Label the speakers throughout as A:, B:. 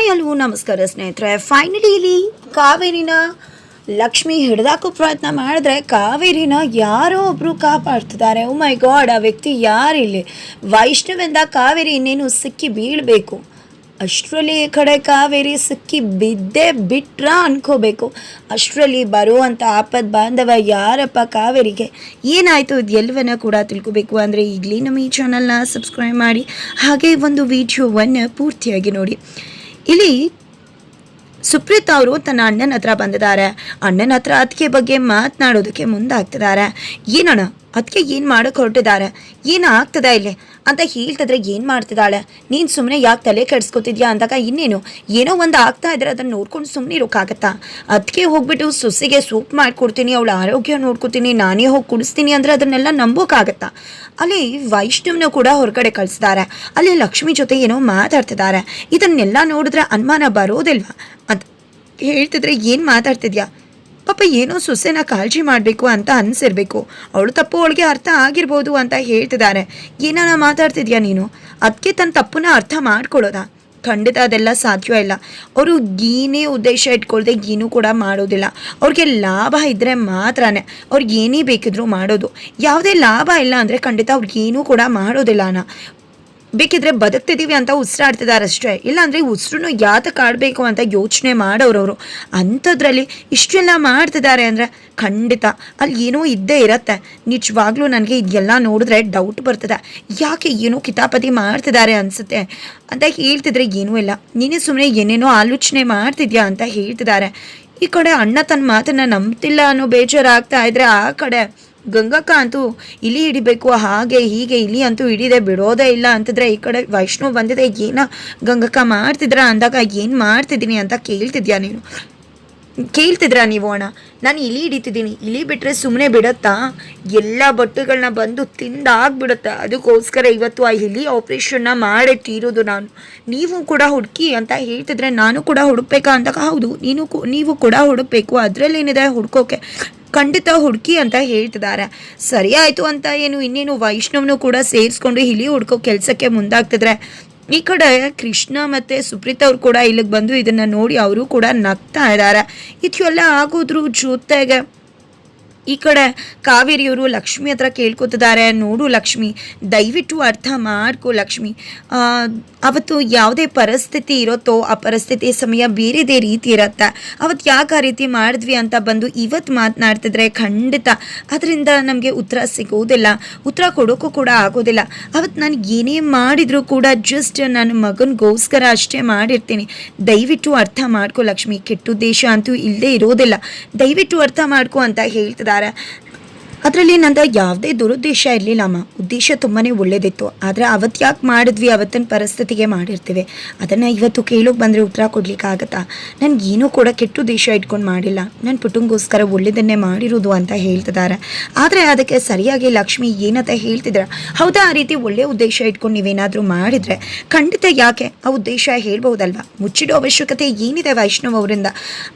A: Hi ಅಲ್ವೂ ನಮಸ್ಕಾರ ಸ್ನೇಹಿತರೆ. Finally ಇಲ್ಲಿ ಕಾವೇರಿನ ಲಕ್ಷ್ಮಿ ಹಿಡ್ದಾಕೋ ಪ್ರಯತ್ನ ಮಾಡಿದ್ರೆ ಕಾವೇರಿನ ಯಾರೋ ಒಬ್ರು ಕಾಪಾಡ್ತಿದ್ದಾರೆ. ಓ ಮೈ ಗಾಡ್ ಆ ವ್ಯಕ್ತಿ ಯಾರಿಲ್ಲಿ ವೈಷ್ಣವಿಂದ ಕಾವೇರಿ ಇನ್ನೇನು ಸಿಕ್ಕಿ ಬೀಳಬೇಕು? ಅಷ್ಟರಲ್ಲಿ ಈ ಕಡೆ ಕಾವೇರಿ ಸಿಕ್ಕಿ ಬಿದ್ದೇ ಬಿಟ್ರ ಅನ್ಕೋಬೇಕು. ಅಷ್ಟರಲ್ಲಿ ಬರುವಂಥ ಆಪದ ಬಾಂಧವ ಯಾರಪ್ಪ ಕಾವೇರಿಗೆ? ಏನಾಯಿತು? ಇದು ಎಲ್ಲವನ್ನ ಕೂಡ ತಿಳ್ಕೊಬೇಕು. ಅಂದರೆ ಈಗಲೇ ನಮ್ಮ ಈ ಚಾನಲ್ನ ಸಬ್ಸ್ಕ್ರೈಬ್ ಮಾಡಿ. ಹಾಗೆ ಒಂದು ವಿಡಿಯೋವನ್ನು ಪೂರ್ತಿಯಾಗಿ ನೋಡಿ. ಇಲ್ಲಿ ಸುಪ್ರೀತ್ ಅವರು ತನ್ನ ಅಣ್ಣನ ಹತ್ರ ಬಂದಿದ್ದಾರೆ. ಅಣ್ಣನ ಹತ್ರ ಅದಕ್ಕೆ ಬಗ್ಗೆ ಮಾತನಾಡೋದಕ್ಕೆ ಮುಂದಾಗ್ತಿದ್ದಾರೆ. ಏನಣ್ಣ? ಅದಕ್ಕೆ ಏನು ಮಾಡಕ್ಕೆ ಹೊರಟಿದ್ದಾರೆ ಏನು ಆಗ್ತದ ಇಲ್ಲಿ? ಅಂತ ಹೇಳ್ತಿದ್ರೆ ಏನು ಮಾಡ್ತಿದ್ದಾಳೆ? ನೀನು ಸುಮ್ಮನೆ ಯಾಕೆ ತಲೆ ಕೆಡಿಸ್ಕೊತಿದ್ಯಾ ಅಂದಾಗ ಇನ್ನೇನು? ಏನೋ ಒಂದು ಆಗ್ತಾ ಇದ್ರೆ ಅದನ್ನು ನೋಡ್ಕೊಂಡು ಸುಮ್ಮನೆ ಇರೋಕ್ಕಾಗತ್ತಾ ಅದಕ್ಕೆ ಹೋಗ್ಬಿಟ್ಟು ಸೊಸೆಗೆ ಸೂಪ್ ಮಾಡಿಕೊಡ್ತೀನಿ, ಅವಳ ಆರೋಗ್ಯ ನೋಡ್ಕೊತೀನಿ, ನಾನೇ ಹೋಗಿ ಕುಡಿಸ್ತೀನಿ ಅಂದರೆ ಅದನ್ನೆಲ್ಲ ನಂಬೋಕ್ಕಾಗತ್ತಾ ಅಲ್ಲಿ ವೈಷ್ಣವ್ನ ಕೂಡ ಹೊರಗಡೆ ಕಳಿಸಿದ್ದಾರೆ ಅಲ್ಲಿ ಲಕ್ಷ್ಮಿ ಜೊತೆ ಏನೋ ಮಾತಾಡ್ತಿದ್ದಾರೆ ಇದನ್ನೆಲ್ಲ ನೋಡಿದ್ರೆ ಅನುಮಾನ ಬರೋದಿಲ್ವಾ? ಅಂತ ಹೇಳ್ತಿದ್ರೆ ಏನು ಮಾತಾಡ್ತಿದ್ಯಾ? ಪಾಪ ಏನೋ ಸೊಸೆನ ಕಾಳಜಿ ಮಾಡಬೇಕು ಅಂತ ಅನಿಸಿರ್ಬೇಕು. ಅವಳು ತಪ್ಪು ಅವಳಿಗೆ ಅರ್ಥ ಆಗಿರ್ಬೋದು ಅಂತ ಹೇಳ್ತಿದ್ದಾರೆ ಏನಾನ ಮಾತಾಡ್ತಿದ್ಯಾ ನೀನು? ಅದಕ್ಕೆ ತನ್ನ ತಪ್ಪನ್ನ ಅರ್ಥ ಮಾಡ್ಕೊಳ್ಳೋದಾ? ಖಂಡಿತ ಅದೆಲ್ಲ ಸಾಧ್ಯ ಇಲ್ಲ. ಅವರು ಏನೇ ಉದ್ದೇಶ ಇಟ್ಕೊಳ್ದೆ ಏನು ಕೂಡ ಮಾಡೋದಿಲ್ಲ. ಅವ್ರಿಗೆ ಲಾಭ ಇದ್ದರೆ ಮಾತ್ರನೇ. ಅವ್ರಿಗೆ ಏನೇ ಬೇಕಿದ್ರೂ ಮಾಡೋದು. ಯಾವುದೇ ಲಾಭ ಇಲ್ಲ ಅಂದರೆ ಖಂಡಿತ ಅವ್ರಿಗೆ ಏನೂ ಕೂಡ ಮಾಡೋದಿಲ್ಲ ಅಣ್ಣ ಬೇಕಿದ್ರೆ ಬದುಕ್ತಿದ್ದೀವಿ ಅಂತ ಉಸಿರಾಡ್ತಿದ್ದಾರೆ ಅಷ್ಟೇ ಇಲ್ಲಾಂದರೆ ಉಸಿರು ಯಾತಕ್ಕೆ ಆಡಬೇಕು ಅಂತ ಯೋಚನೆ ಮಾಡೋರವರು. ಅಂಥದ್ರಲ್ಲಿ ಇಷ್ಟೆಲ್ಲ ಮಾಡ್ತಿದ್ದಾರೆ ಅಂದರೆ ಖಂಡಿತ ಅಲ್ಲಿ ಏನೋ ಇದ್ದೇ ಇರತ್ತೆ. ನಿಜವಾಗ್ಲೂ ನನಗೆ ಇದೆಲ್ಲ ನೋಡಿದ್ರೆ ಡೌಟ್ ಬರ್ತದೆ. ಯಾಕೆ ಏನೋ ಕಿತಾಪತಿ ಮಾಡ್ತಿದ್ದಾರೆ ಅನಿಸುತ್ತೆ. ಅಂತ ಹೇಳ್ತಿದ್ರೆ ಏನೂ ಇಲ್ಲ. ನೀನೇ ಸುಮ್ಮನೆ ಏನೇನೋ ಆಲೋಚನೆ ಮಾಡ್ತಿದ್ಯಾ ಅಂತ ಹೇಳ್ತಿದ್ದಾರೆ. ಈ ಕಡೆ ಅಣ್ಣ ತನ್ನ ಮಾತನ್ನು ನಂಬ್ತಿಲ್ಲ ಅನ್ನೋ ಬೇಜಾರಾಗ್ತಾ ಇದ್ರೆ ಆ ಕಡೆ. ಗಂಗಕ್ಕ ಅಂತೂ ಇಲಿ ಹಿಡಿಬೇಕು, ಹಾಗೆ ಹೀಗೆ ಇಲಿ ಅಂತೂ ಹಿಡಿದೆ, ಬಿಡೋದೇ ಇಲ್ಲ ಅಂತಿದ್ರೆ ಈ ಕಡೆ ವೈಷ್ಣು ಬಂದಿದೆ, ಏನ ಗಂಗಕ್ಕ ಮಾಡ್ತಿದ್ರ ಅಂದಾಗ ಏನು ಮಾಡ್ತಿದ್ದೀನಿ ಅಂತ ಕೇಳ್ತಿದ್ಯಾ ನೀನು? ಕೇಳ್ತಿದ್ರಾ ನೀವು ಅಣ್ಣ? ನಾನು ಇಲಿ ಹಿಡಿತಿದ್ದೀನಿ, ಇಲಿ ಬಿಟ್ಟರೆ ಸುಮ್ಮನೆ ಬಿಡುತ್ತಾ? ಎಲ್ಲ ಬಟ್ಟೆಗಳನ್ನ ಬಂದು ತಿಂದಾಗ್ಬಿಡುತ್ತೆ, ಅದಕ್ಕೋಸ್ಕರ ಇವತ್ತು ಆ ಇಲಿ ಆಪ್ರೇಷನ್ನ ಮಾಡೇ ತೀರೋದು ನಾನು. ನೀವು ಕೂಡ ಹುಡುಕಿ ಅಂತ ಹೇಳ್ತಿದ್ರೆ ನಾನು ಕೂಡ ಹುಡುಕ್ಬೇಕಾ ಅಂದಾಗ, ಹೌದು, ನೀನು ನೀವು ಕೂಡ ಹುಡುಕ್ಬೇಕು, ಅದರಲ್ಲೇನಿದೆ ಹುಡ್ಕೋಕೆ. ಖಂಡಿತ ಹುಡುಕಿ ಅಂತ ಹೇಳ್ತಿದ್ದಾರೆ. ಸರಿ ಆಯಿತು ಅಂತ ಏನು, ಇನ್ನೇನು ವೈಷ್ಣವ್ನು ಕೂಡ ಸೇರಿಸ್ಕೊಂಡು ಇಲಿ ಹುಡ್ಕೋ ಕೆಲಸಕ್ಕೆ ಮುಂದಾಗ್ತಿದ್ರೆ, ಈ ಕಡೆ ಕೃಷ್ಣ ಮತ್ತು ಸುಪ್ರೀತ್ ಅವ್ರು ಕೂಡ ಇಲ್ಲಿಗೆ ಬಂದು ಇದನ್ನು ನೋಡಿ ಅವರು ಕೂಡ ನಗ್ತಾ ಇದ್ದಾರೆ. ಇದೆಲ್ಲ ಆಗೋದ್ರೂ ಜೊತೆಗೆ ಈ ಕಡೆ ಕಾವೇರಿಯವರು ಲಕ್ಷ್ಮಿ ಹತ್ರ ಕೇಳ್ಕೊತಿದ್ದಾರೆ. ನೋಡು ಲಕ್ಷ್ಮಿ, ದಯವಿಟ್ಟು ಅರ್ಥ ಮಾಡ್ಕೊ ಲಕ್ಷ್ಮಿ. ಅವತ್ತು ಯಾವುದೇ ಪರಿಸ್ಥಿತಿ ಇರುತ್ತೋ ಆ ಪರಿಸ್ಥಿತಿ ಸಮಯ ಬೇರೆದೇ ರೀತಿ ಇರುತ್ತೆ. ಅವತ್ತು ಯಾಕೆ ಆ ರೀತಿ ಮಾಡಿದ್ವಿ ಅಂತ ಬಂದು ಇವತ್ತು ಮಾತನಾಡ್ತಿದ್ರೆ ಖಂಡಿತ. ಅದರಿಂದ ನಮಗೆ ಉತ್ತರ ಸಿಗೋದಿಲ್ಲ. ಉತ್ತರ ಕೊಡೋಕ್ಕೂ ಕೂಡ ಆಗೋದಿಲ್ಲ. ಅವತ್ತು ನಾನು ಏನೇ ಮಾಡಿದರೂ ಕೂಡ ಜಸ್ಟ್ ನನ್ನ ಮಗನಿಗೋಸ್ಕರ ಅಷ್ಟೇ ಮಾಡಿರ್ತೀನಿ. ದಯವಿಟ್ಟು ಅರ್ಥ ಮಾಡ್ಕೊ ಲಕ್ಷ್ಮಿ. ಕೆಟ್ಟ ಉದ್ದೇಶ ಅಂತೂ ಇಲ್ಲದೆ ಇರೋದಿಲ್ಲ. ದಯವಿಟ್ಟು ಅರ್ಥ ಮಾಡ್ಕೊ ಅಂತ ಹೇಳ್ತಿದ್ದಾರೆ. Dandara ಅದರಲ್ಲಿ ನಂದು ಯಾವುದೇ ದುರುದ್ದೇಶ ಇರಲಿಲ್ಲ ಅಮ್ಮ. ಉದ್ದೇಶ ತುಂಬಾ ಒಳ್ಳೇದಿತ್ತು. ಆದರೆ ಅವತ್ತು ಯಾಕೆ ಮಾಡಿದ್ವಿ, ಅವತ್ತಿನ ಪರಿಸ್ಥಿತಿಗೆ ಮಾಡಿರ್ತೀವಿ. ಅದನ್ನು ಇವತ್ತು ಕೇಳೋಕೆ ಬಂದರೆ ಉತ್ತರ ಕೊಡ್ಲಿಕ್ಕಾಗತ್ತಾ ನನಗೆ ಏನೂ ಕೂಡ ಕೆಟ್ಟ ಉದ್ದೇಶ ಇಟ್ಕೊಂಡು ಮಾಡಿಲ್ಲ. ನನ್ನ ಪುಟುಂಗೋಸ್ಕರ ಒಳ್ಳೆಯದನ್ನೇ ಮಾಡಿರೋದು ಅಂತ ಹೇಳ್ತಿದ್ದಾರೆ ಆದರೆ ಅದಕ್ಕೆ ಸರಿಯಾಗಿ ಲಕ್ಷ್ಮಿ ಏನಂತ ಹೇಳ್ತಿದ್ರ? ಹೌದಾ, ಆ ರೀತಿ ಒಳ್ಳೆಯ ಉದ್ದೇಶ ಇಟ್ಕೊಂಡು ನೀವೇನಾದರೂ ಮಾಡಿದರೆ? ಖಂಡಿತ ಯಾಕೆ? ಆ ಉದ್ದೇಶ ಹೇಳ್ಬೋದಲ್ವಾ ಮುಚ್ಚಿಡೋ ಅವಶ್ಯಕತೆ ಏನಿದೆ ವೈಷ್ಣವ್ ಅವರಿಂದ?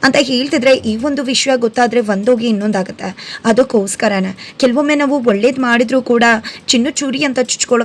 A: ಅಂತ ಹೇಳ್ತಿದ್ರೆ ಈ ಒಂದು ವಿಷಯ ಗೊತ್ತಾದರೆ ಒಂದೋಗಿ ಇನ್ನೊಂದಾಗುತ್ತೆ. ಅದಕ್ಕೋಸ್ಕರನೇ. ಕೆಲವೊಮ್ಮೆ ನಾವು ಒಳ್ಳೇದು ಮಾಡಿದ್ರು ಕೂಡ ಚಿನ್ನು ಚೂರಿ ಅಂತ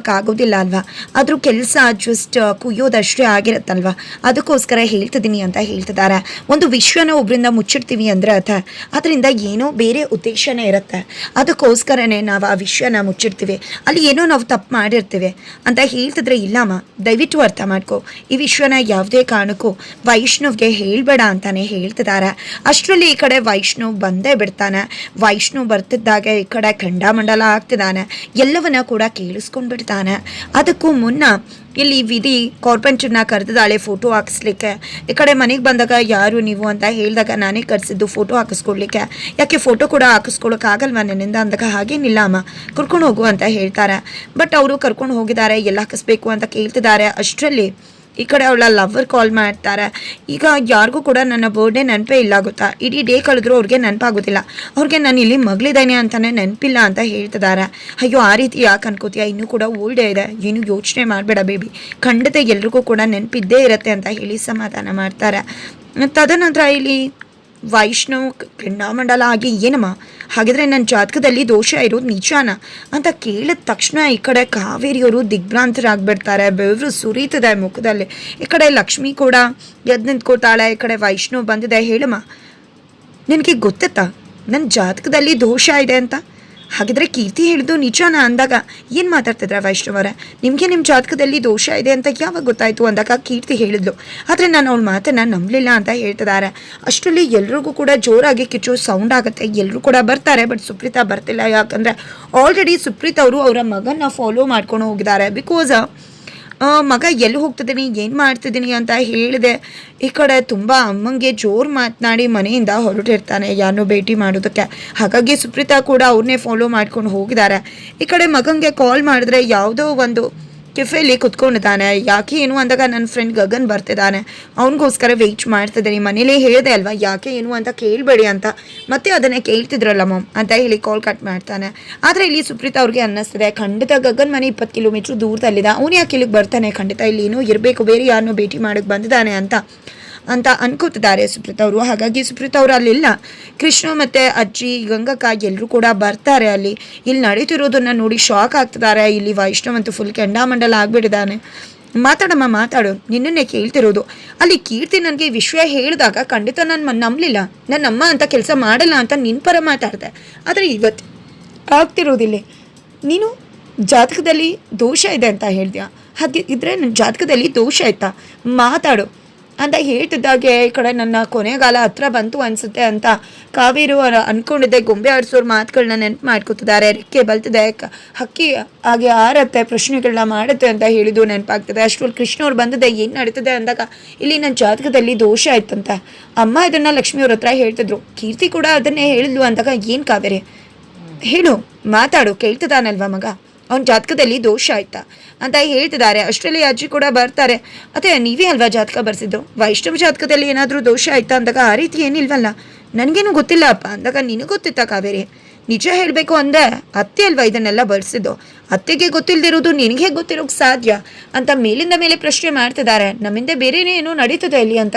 A: ಆಗೋದಿಲ್ಲ ಅಲ್ವಾ? ಅದ್ರ ಕೆಲಸ ಜಸ್ಟ್ ಕುಯ್ಯೋದಷ್ಟೇ ಆಗಿರುತ್ತಲ್ವಾ? ಅದಕ್ಕೋಸ್ಕರ ಹೇಳ್ತಿದ್ದೀನಿ ಅಂತ ಹೇಳ್ತಿದ್ದಾರೆ. ಒಂದು ವಿಷಯನ ಒಬ್ಬರಿಂದ ಮುಚ್ಚಿಡ್ತೀವಿ ಅಂದರೆ ಅಥ ಅದರಿಂದ ಏನೋ ಬೇರೆ ಉದ್ದೇಶನೇ ಇರುತ್ತೆ. ಅದಕ್ಕೋಸ್ಕರನೇ ನಾವು ಆ ವಿಷಯನ ಮುಚ್ಚಿಡ್ತೀವಿ. ಅಲ್ಲಿ ಏನೋ ನಾವು ತಪ್ಪು ಮಾಡಿರ್ತೀವಿ. ಅಂತ ಹೇಳ್ತಿದ್ರೆ ಇಲ್ಲಮ್ಮ ದಯವಿಟ್ಟು ಅರ್ಥ ಮಾಡ್ಕೊ. ಈ ವಿಷಯನ ಯಾವುದೇ ಕಾರಣಕ್ಕೂ ವೈಷ್ಣವ್ಗೆ ಹೇಳ್ಬೇಡ ಅಂತಾನೆ ಹೇಳ್ತಿದ್ದಾರೆ. ಅಷ್ಟರಲ್ಲಿ ಈ ಕಡೆ ವೈಷ್ಣವ್ ಬಂದೇ ಬಿಡ್ತಾನೆ. ವೈಷ್ಣವ್ ಬರ್ತಿದ್ದಾಗ ಈ ಕಡೆ ಖಂಡಾಮಂಡಲ ಆಗ್ತಿದ್ದಾನೆ ಎಲ್ಲವನ್ನ ಕೂಡ ಕೇಳಿಸ್ಕೊಂಡು ಬಿಡ್ತಾನೆ ಅದಕ್ಕೂ ಮುನ್ನ ಇಲ್ಲಿ ವಿಧಿ ಕಾರ್ಪೆಂಟ್ರನ್ನ ಕರೆದಿದ್ದಾಳೆ ಫೋಟೋ ಹಾಕಿಸ್ಲಿಕ್ಕೆ. ಈ ಕಡೆ ಮನೆಗೆ ಬಂದಾಗ ಯಾರು ನೀವು ಅಂತ ಹೇಳಿದಾಗ ನಾನೇ ಕರೆಸಿದ್ದು ಫೋಟೋ ಹಾಕಿಸ್ಕೊಡ್ಲಿಕ್ಕೆ. ಯಾಕೆ ಫೋಟೋ ಕೂಡ ಹಾಕಿಸ್ಕೊಳಕ್ಕಾಗಲ್ವಾ ನನ್ನಿಂದ ಅಂದಾಗ ಹಾಗೇನಿಲ್ಲ ಅಮ್ಮ. ಕರ್ಕೊಂಡು ಹೋಗು ಅಂತ ಹೇಳ್ತಾರೆ. ಬಟ್ ಅವರು ಕರ್ಕೊಂಡು ಹೋಗಿದ್ದಾರೆ, ಎಲ್ಲ ಹಾಕಿಸ್ಬೇಕು ಅಂತ ಕೇಳ್ತಿದ್ದಾರೆ. ಅಷ್ಟರಲ್ಲಿ ಈ ಕಡೆ ಅವಳ ಲವರ್ ಕಾಲ್ ಮಾಡ್ತಾರೆ. ಈಗ ಯಾರಿಗೂ ಕೂಡ ನನ್ನ ಬರ್ಡೇ ನೆನಪೇ ಇಲ್ಲ ಗೊತ್ತಾ? ಇಡೀ ಡೇ ಕಳೆದ್ರು ಅವ್ರಿಗೆ ನೆನಪಾಗೋದಿಲ್ಲ. ಅವ್ರಿಗೆ ನಾನು ಇಲ್ಲಿ ಮಗಳಿದ್ದೇನೆ ಅಂತಲೇ ನೆನಪಿಲ್ಲ ಅಂತ ಹೇಳ್ತಿದ್ದಾರೆ. ಅಯ್ಯೋ, ಆ ರೀತಿ ಯಾಕೆ ಅನ್ಕೋತೀಯ? ಇನ್ನೂ ಕೂಡ ಓಲ್ಡೇ ಇದೆ. ಏನು ಯೋಚನೆ ಮಾಡಬೇಡ ಬೇಬಿ ಖಂಡಿತ ಎಲ್ರಿಗೂ ಕೂಡ ನೆನಪಿದ್ದೇ ಇರುತ್ತೆ ಅಂತ ಹೇಳಿ ಸಮಾಧಾನ ಮಾಡ್ತಾರೆ. ತದನಂತರ ಇಲ್ಲಿ ವೈಷ್ಣವ್ ಮಂಡಲ ಆಗಿ ಏನಮ್ಮ ಹಾಗಿದ್ರೆ ನನ್ನ ಜಾತಕದಲ್ಲಿ ದೋಷ ಇರೋದು ನಿಜಾನ? ಅಂತ ಕೇಳಿದ ತಕ್ಷಣ ಈ ಕಡೆ ಕಾವೇರಿಯವರು ದಿಗ್ಭ್ರಾಂತರಾಗ್ಬಿಡ್ತಾರೆ. ಬೆವರು ಸುರಿತದೆ ಮುಖದಲ್ಲಿ. ಈ ಕಡೆ ಲಕ್ಷ್ಮಿ ಕೂಡ ಎದ್ದು ನಿಂತ್ಕೋತಾಳೆ ಈ ಕಡೆ ವೈಷ್ಣವ್ ಬಂದಿದೆ, ಹೇಳಮ್ಮ. ನಿನಗೆ ಗೊತ್ತತ್ತಾ? ನನ್ನ ಜಾತಕದಲ್ಲಿ ದೋಷ ಇದೆ ಅಂತ? ಹಾಗಿದ್ರೆ ಕೀರ್ತಿ ಹೇಳಿದ್ದು ನಿಜಾನ ಅಂದಾಗ ಏನು ಮಾತಾಡ್ತಿದ್ರ ವೈಷ್ಣವರೇ ನಿಮಗೆ ನಿಮ್ಮ ಜಾತಕದಲ್ಲಿ ದೋಷ ಇದೆ ಅಂತ ಯಾವಾಗ ಗೊತ್ತಾಯಿತು ಅಂದಾಗ ಕೀರ್ತಿ ಹೇಳಿದ್ಲು. ಆದರೆ ನಾನು ಅವಳ ಮಾತನ್ನು ನಂಬಲಿಲ್ಲ ಅಂತ ಹೇಳ್ತಿದ್ದಾರೆ. ಅಷ್ಟರಲ್ಲಿ ಎಲ್ರಿಗೂ ಕೂಡ ಜೋರಾಗಿ ಕಿಚ್ಚು ಸೌಂಡ್ ಆಗುತ್ತೆ. ಎಲ್ಲರೂ ಕೂಡ ಬರ್ತಾರೆ ಬಟ್ ಸುಪ್ರೀತಾ ಬರ್ತಿಲ್ಲ. ಯಾಕಂದರೆ ಆಲ್ರೆಡಿ ಸುಪ್ರೀತ್ ಅವರು ಅವರ ಮಗನ ಫಾಲೋ ಮಾಡ್ಕೊಂಡು ಹೋಗಿದ್ದಾರೆ. ಬಿಕಾಸ್ ಮಗ ಎಲ್ಲಿ ಹೋಗ್ತಿದ್ದೀನಿ ಏನು ಮಾಡ್ತಿದ್ದೀನಿ ಅಂತ ಹೇಳಿದೆ. ಈ ಕಡೆ ತುಂಬ ಅಮ್ಮಂಗೆ ಜೋರು ಮಾತನಾಡಿ ಮನೆಯಿಂದ ಹೊರಟಿರ್ತಾನೆ ಯಾರನ್ನೂ ಭೇಟಿ ಮಾಡೋದಕ್ಕೆ. ಹಾಗಾಗಿ ಸುಪ್ರೀತಾ ಕೂಡ ಅವ್ರನ್ನೇ ಫಾಲೋ ಮಾಡ್ಕೊಂಡು ಹೋಗಿದ್ದಾರೆ. ಈ ಕಡೆ ಮಗಂಗೆ ಕಾಲ್ ಮಾಡಿದ್ರೆ ಯಾವುದೋ ಒಂದು ಕೆಫೆಯಲ್ಲಿ ಕುತ್ಕೊಂಡಿದ್ದಾನೆ. ಯಾಕೆ ಏನು ಅಂದಾಗ ನನ್ನ ಫ್ರೆಂಡ್ ಗಗನ್ ಬರ್ತಿದ್ದಾನೆ. ಅವನಿಗೋಸ್ಕರ ವೆಯ್ಟ್ ಮಾಡ್ತಿದ್ದೀನಿ. ಮನೇಲಿ ಹೇಳಿದೆ ಅಲ್ವಾ? ಯಾಕೆ ಏನು ಅಂತ ಕೇಳಬೇಡಿ ಅಂತ. ಮತ್ತೆ ಅದನ್ನೇ ಕೇಳ್ತಿದ್ರಲ್ಲ ಮಮ್ ಅಂತ ಹೇಳಿ ಕಾಲ್ ಕಟ್ ಮಾಡ್ತಾನೆ. ಆದರೆ ಇಲ್ಲಿ ಸುಪ್ರೀತಾ ಅವ್ರಿಗೆ ಅನ್ನಿಸ್ತಿದೆ. ಖಂಡಿತ ಗಗನ್ ಮನೆ ಇಪ್ಪತ್ತು ಕಿಲೋಮೀಟ್ರ್ ದೂರದಲ್ಲಿದೆ. ಅವನು ಯಾಕೆ ಇಲ್ಲಿಗೆ ಬರ್ತಾನೆ? ಖಂಡಿತ ಇಲ್ಲಿ ಏನೂ ಇರಬೇಕು. ಬೇರೆ ಯಾರನ್ನೂ ಭೇಟಿ ಮಾಡೋಕ್ಕೆ ಬಂದಿದ್ದಾನೆ ಅಂತ. ಅಂತ ಅನ್ಕೋತಿದ್ದಾರೆ. ಸುಪ್ರೀತ್ ಅವರು. ಹಾಗಾಗಿ ಸುಪ್ರೀತ್ ಅವರು ಅಲ್ಲಿಲ್ಲ ಕೃಷ್ಣ ಮತ್ತು ಅಜ್ಜಿ, ಗಂಗಕ್ಕ ಎಲ್ಲರೂ ಕೂಡ ಬರ್ತಾರೆ ಅಲ್ಲಿ. ಇಲ್ಲಿ ನಡೀತಿರೋದನ್ನು ನೋಡಿ ಶಾಕ್ ಆಗ್ತಿದ್ದಾರೆ. ಇಲ್ಲಿ ವೈಷ್ಣವ್ ಅಂತೂ ಫುಲ್ ಕೆಂಡಾಮಂಡಲ ಆಗಿಬಿಟ್ಟಿದ್ದಾನೆ. ಮಾತಾಡಮ್ಮ, ಮಾತಾಡು. ನಿನ್ನನ್ನೇ ಕೇಳ್ತಿರೋದು. ಅಲ್ಲಿ ಕೀರ್ತಿ ನನಗೆ ವಿಷಯ ಹೇಳಿದಾಗ ಖಂಡಿತ ನಾನು ನಂಬಲಿಲ್ಲ. ನನ್ನ ಅಮ್ಮ ಅಂತ ಕೆಲಸ ಮಾಡಲ್ಲ ಅಂತ ನಿನ್ನ ಪರ ಮಾತಾಡಿದೆ. ಆದರೆ ಇವತ್ತು ಆಗ್ತಿರೋದಿಲ್ಲ. ನೀನು ಜಾತಕದಲ್ಲಿ ದೋಷ ಇದೆ ಅಂತ ಹೇಳ್ದ್ಯಾ? ಹಾಗೆ ಇದ್ರೆ ನನ್ನ ಜಾತಕದಲ್ಲಿ ದೋಷ ಆಯ್ತಾ? ಮಾತಾಡು. ಅಂತ ಹೇಳ್ತಿದ್ದಾಗೆ ಈ ಕಡೆ ನನ್ನ ಕೊನೆಗಾಲ ಹತ್ರ ಬಂತು ಅನ್ಸುತ್ತೆ ಅಂತ ಕಾವೇರು ಅವ್ರು ಅನ್ಕೊಂಡಿದ್ದೆ. ಗೊಂಬೆ ಆಡಿಸೋರ್ ಮಾತುಗಳನ್ನ ನೆನಪು ಮಾಡ್ಕೊತಿದ್ದಾರೆ. ರೆಕ್ಕೆ ಬಲ್ತಿದೆ. ಹಕ್ಕಿ ಹಾಗೆ ಆರತ್ತೆ ಪ್ರಶ್ನೆಗಳನ್ನ ಮಾಡುತ್ತೆ ಅಂತ ಹೇಳಿದ್ದು ನೆನಪಾಗ್ತದೆ. ಅಷ್ಟರಲ್ಲಿ ಕೃಷ್ಣ ಅವ್ರು ಬಂದಿದೆ. ಏನು ನಡೀತದೆ ಅಂದಾಗ ಇಲ್ಲಿ ನನ್ನ ಜಾತಕದಲ್ಲಿ ದೋಷ ಆಯ್ತಂತ. ಅಮ್ಮ ಇದನ್ನ ಲಕ್ಷ್ಮಿಯವ್ರ ಹತ್ರ ಹೇಳ್ತಿದ್ರು. ಕೀರ್ತಿ ಕೂಡ ಅದನ್ನೇ ಹೇಳಿದ್ಲು ಅಂದಾಗ ಏನು ಕಾವೇರಿ? ಹೇಳು ಮಾತಾಡು ಕೇಳ್ತದಾನಲ್ವಾ ಮಗ? ಅವ್ನ ಜಾತಕದಲ್ಲಿ ದೋಷ ಆಯ್ತಾ? ಅಂತ ಹೇಳ್ತಿದ್ದಾರೆ. ಅಷ್ಟರಲ್ಲಿ ಅಜ್ಜಿ ಕೂಡ ಬರ್ತಾರೆ. ಅದೇ, ನೀವೇ ಅಲ್ವಾ ಜಾತಕ ಬರ್ಸಿದ್ದು? ವೈಷ್ಣವ ಜಾತಕದಲ್ಲಿ ಏನಾದರೂ ದೋಷ ಆಯ್ತಾ? ಅಂದಾಗ ಆ ರೀತಿ ಏನಿಲ್ವಲ್ಲ? ನನಗೇನು ಗೊತ್ತಿಲ್ಲ ಅಪ್ಪ. ಅಂದಾಗ ನಿನಗೆ ಗೊತ್ತಿತ್ತಾ ಕಾವೇರಿ? ನಿಜ ಹೇಳಬೇಕು ಅಂದರೆ ಅತ್ತೆ ಅಲ್ವಾ ಇದನ್ನೆಲ್ಲ ಬರ್ಸಿದ್ದು ಅತ್ತೆಗೆ ಗೊತ್ತಿಲ್ಲದಿರೋದು ನಿನಗೆ ಗೊತ್ತಿರೋಕ್ಕೆ ಸಾಧ್ಯ? ಅಂತ ಮೇಲಿಂದ ಮೇಲೆ ಪ್ರಶ್ನೆ ಮಾಡ್ತಿದ್ದಾರೆ. ನಮ್ಮಿಂದ ಬೇರೆನೇ ಏನೋ ನಡೀತದೆ ಇಲ್ಲಿ ಅಂತ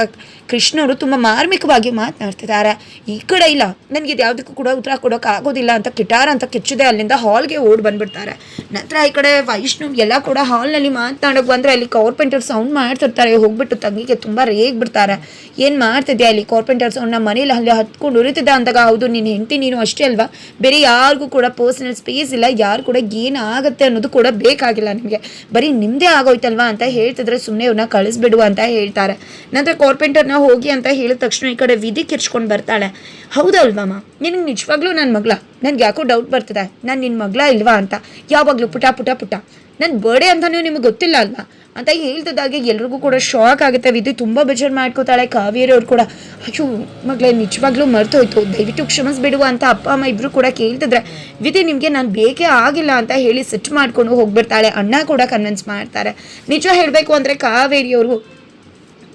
A: ಕೃಷ್ಣರು ತುಂಬ ಮಾರ್ಮಿಕವಾಗಿ ಮಾತನಾಡ್ತಿದ್ದಾರೆ. ಈ ಕಡೆ ಇಲ್ಲ. ನನಗೆ ಇದು ಯಾವುದಕ್ಕೂ ಕೂಡ ಉತ್ತರ ಕೊಡೋಕೆ ಆಗೋದಿಲ್ಲ ಅಂತ ಕಿಟಾರ ಅಂತ ಕಿಚ್ಚಿದೆ. ಅಲ್ಲಿಂದ ಹಾಲ್ಗೆ ಓಡ್ ಬಂದ್ಬಿಡ್ತಾರೆ. ನಂತರ ಈ ಕಡೆ ವೈಷ್ಣು ಎಲ್ಲ ಕೂಡ ಹಾಲ್ನಲ್ಲಿ ಮಾತನಾಡೋಕೆ ಬಂದರೆ ಅಲ್ಲಿ ಕಾರ್ಪೆಂಟರ್ ಸೌಂಡ್ ಮಾಡ್ತಿರ್ತಾರೆ. ಹೋಗ್ಬಿಟ್ಟು ತಂಗಿಗೆ ತುಂಬ ರೇಗ್ ಬಿಡ್ತಾರೆ. ಏನು ಮಾಡ್ತಿದ್ಯಾ ಅಲ್ಲಿ ಕಾರ್ಪೆಂಟರ್ ಸೌಂಡ್ ನಮ್ಮ ಮನೇಲಿ ಅಲ್ಲಿ ಹತ್ಕೊಂಡು ಉರಿತಿದ್ದ ಅಂದಾಗ, ಹೌದು, ನೀನು ಹೆಂಡತಿ, ನೀನು ಅಷ್ಟೇ ಅಲ್ವಾ? ಬೇರೆ ಯಾರಿಗೂ ಕೂಡ ಪರ್ಸನಲ್ ಸ್ಪೇಸ್ ಇಲ್ಲ, ಯಾರು ಕೂಡ ಗೇನ್ ಆಗುತ್ತೆ ಅನ್ನೋದು ಕೂಡ ಬೇಕಾಗಿಲ್ಲ ನಿಮಗೆ. ಬರೀ ನಿಮ್ಮದೇ ಆಗೋಯ್ತಲ್ವಾ ಅಂತ ಹೇಳ್ತಿದ್ರೆ ಸುಮ್ಮನೆ ಇವ್ರನ್ನ ಕಳಿಸ್ಬಿಡು ಅಂತ ಹೇಳ್ತಾರೆ. ನಂತರ ಕಾರ್ಪೆಂಟರ್ನ ಹೋಗಿ ಅಂತ ಹೇಳಿದ ತಕ್ಷಣ ಈ ಕಡೆ ವಿಧಿ ಕಿರ್ಚ್ಕೊಂಡು ಬರ್ತಾಳೆ. ಹೌದಲ್ವಮ್ಮ ನಿನಗೆ ನಿಜವಾಗ್ಲೂ ನನ್ನ ಮಗಳ? ನನಗೆ ಯಾಕೋ ಡೌಟ್ ಬರ್ತದೆ. ನಾನು ನಿನ್ನ ಮಗಳ ಇಲ್ವಾ ಅಂತ? ಯಾವಾಗಲೂ ಪುಟ ಪುಟ ಪುಟ. ನನ್ನ ಬರ್ಡೇ ಅಂತ ನೀವು ನಿಮಗೆ ಗೊತ್ತಿಲ್ಲ ಅಲ್ವಾ? ಅಂತ ಹೇಳ್ತಿದ್ದಾಗೆ ಎಲ್ರಿಗೂ ಕೂಡ ಶಾಕ್ ಆಗುತ್ತೆ. ವಿದ್ಯುತ್ ತುಂಬ ಬೇಜಾರು ಮಾಡ್ಕೋತಾಳೆ ಕಾವೇರಿ ಅವ್ರು ಕೂಡ. ಅಯ್ಯೋ, ಮಗಳೇ, ನಿಜವಾಗ್ಲೂ ಮರ್ತೋಯ್ತು. ದಯವಿಟ್ಟು ಕ್ಷಮಿಸ್ಬಿಡುವ ಅಂತ ಅಪ್ಪ, ಅಮ್ಮ ಇಬ್ಬರು ಕೂಡ ಕೇಳ್ತಿದ್ರೆ ವಿದ್ಯೆ ನಿಮಗೆ ನಾನು ಬೇಕೇ ಆಗಿಲ್ಲ ಅಂತ ಹೇಳಿ ಸಿಟ್ಟು ಮಾಡ್ಕೊಂಡು ಹೋಗ್ಬಿಡ್ತಾಳೆ. ಅಣ್ಣ ಕೂಡ ಕನ್ವಿನ್ಸ್ ಮಾಡ್ತಾರೆ. ನಿಜ ಹೇಳಬೇಕು ಅಂದರೆ ಕಾವೇರಿಯವರು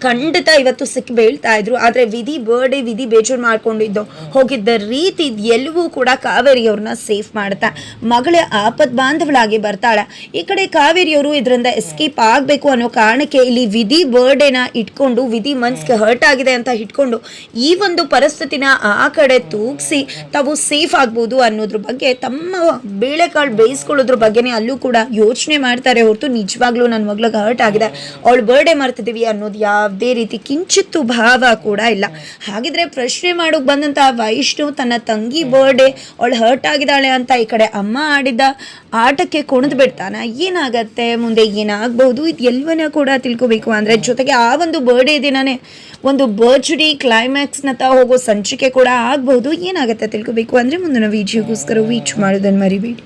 A: ಖಂಡಿತ ಇವತ್ತು ಸಿಕ್ಕಿ ಬೀಳ್ತಾ ಇದ್ರು. ಆದರೆ ವಿಧಿ ಬರ್ಡೇ ವಿಧಿ ಬೇಜಾರು ಮಾಡ್ಕೊಂಡಿದ್ದು ಹೋಗಿದ್ದ ರೀತಿ ಎಲ್ಲವೂ ಕೂಡ ಕಾವೇರಿಯವ್ರನ್ನ ಸೇಫ್ ಮಾಡುತ್ತಾ ಮಗಳೇ ಆಪತ್ ಬಾಂಧವಳಾಗಿ ಬರ್ತಾಳೆ. ಈ ಕಡೆ ಕಾವೇರಿಯವರು ಇದರಿಂದ ಎಸ್ಕೇಪ್ ಆಗಬೇಕು ಅನ್ನೋ ಕಾರಣಕ್ಕೆ ಇಲ್ಲಿ ವಿಧಿ ಬರ್ಡೇನ ಇಟ್ಕೊಂಡು, ವಿಧಿ ಮನ್ಸ್ಗೆ ಹರ್ಟ್ ಆಗಿದೆ ಅಂತ ಇಟ್ಕೊಂಡು ಈ ಒಂದು ಪರಿಸ್ಥಿತಿನ ಆ ಕಡೆ ತೂಗಿಸಿ ತಾವು ಸೇಫ್ ಆಗ್ಬೋದು ಅನ್ನೋದ್ರ ಬಗ್ಗೆ, ತಮ್ಮ ಬೇಳೆಕಾಳು ಬೇಯಿಸ್ಕೊಳ್ಳೋದ್ರ ಬಗ್ಗೆನೇ ಅಲ್ಲೂ ಕೂಡ ಯೋಚನೆ ಮಾಡ್ತಾರೆ ಹೊರತು ನಿಜವಾಗ್ಲೂ ನನ್ನ ಮಗಳಿಗೆ ಹರ್ಟ್ ಆಗಿದೆ. ಅವಳು ಬರ್ಡೇ ಮಾಡ್ತಿದ್ದೀವಿ ಅನ್ನೋದು ಯಾವುದೇ ರೀತಿ ಕಿಂಚಿತ್ತು ಭಾವ ಕೂಡ ಇಲ್ಲ. ಹಾಗಿದ್ರೆ ಪ್ರಶ್ನೆ ಮಾಡೋಕ್ಕೆ ಬಂದಂಥ ವೈಷ್ಣು ತನ್ನ ತಂಗಿ ಬರ್ಡೇ ಅವಳು ಹರ್ಟ್ ಆಗಿದ್ದಾಳೆ ಅಂತ ಈ ಕಡೆ ಅಮ್ಮ ಆಡಿದ ಆಟಕ್ಕೆ ಕುಣಿದು ಬಿಡ್ತಾನ. ಏನಾಗತ್ತೆ? ಮುಂದೆ ಏನಾಗಬಹುದು ಇದು ಎಲ್ಲವನ್ನ ಕೂಡ ತಿಳ್ಕೊಬೇಕು. ಅಂದರೆ ಜೊತೆಗೆ ಆ ಒಂದು ಬರ್ಡೇ ದಿನನೇ ಒಂದು ಬರ್ಜುಡಿ ಕ್ಲೈಮ್ಯಾಕ್ಸ್ನತ್ತ ಹೋಗೋ ಸಂಚಿಕೆ ಕೂಡ ಆಗಬಹುದು ಏನಾಗುತ್ತೆ ತಿಳ್ಕೊಬೇಕು? ಅಂದರೆ ಮುಂದಿನ ವಿಡಿಯೋಗೋಸ್ಕರ ವೀಚ್ ಮಾಡೋದನ್ನು ಮರಿಬೇಡಿ.